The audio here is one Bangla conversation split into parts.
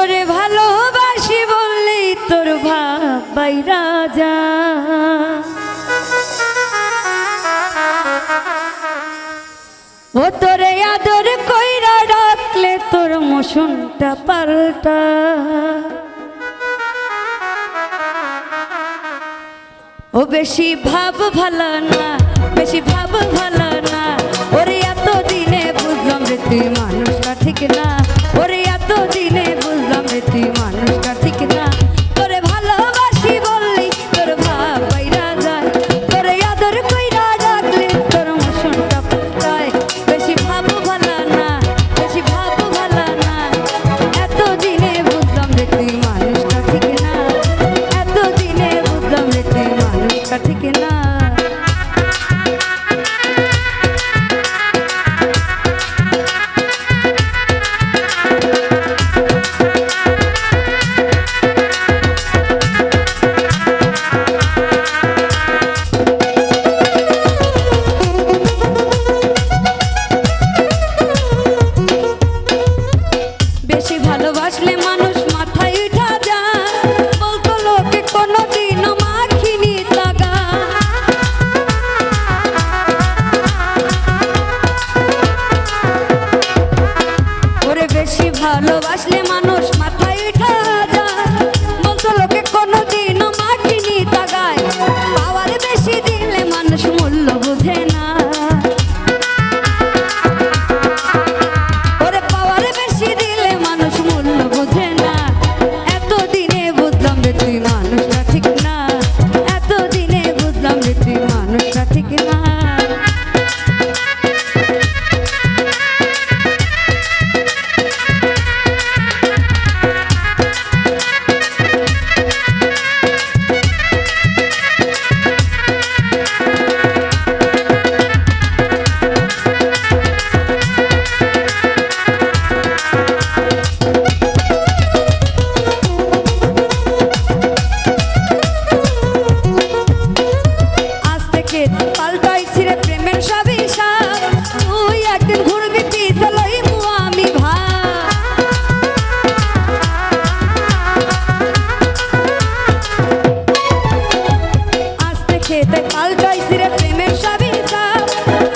তোরে ভালোবাসি বললি তোর ভাব রাজা। ও তোরে আদর কইরা ডাকলে তোর মোশনটা পাল্টা। ও বেশি ভাব ভালো না, বেশি ভাব I take it. সেতে পাল্টাইছি রে প্রেমের সাবি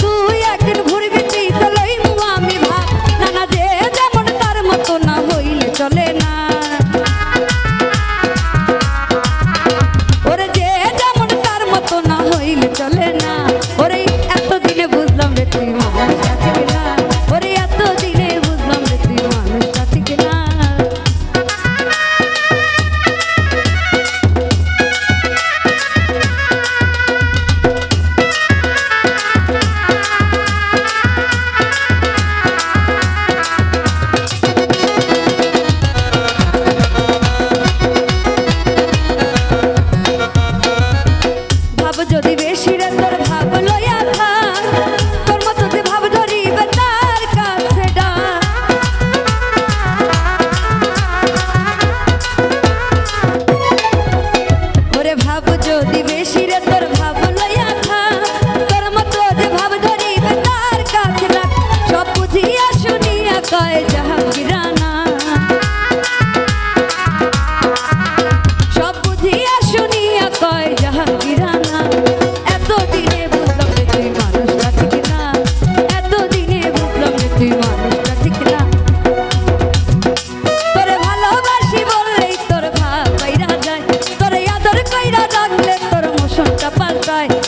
তুই একদিন ঘুরবি তুই তো লইমু আমি ভাব নানা যে যেমন তার মতো না হইলে চলে না। যদি বেশি রে night.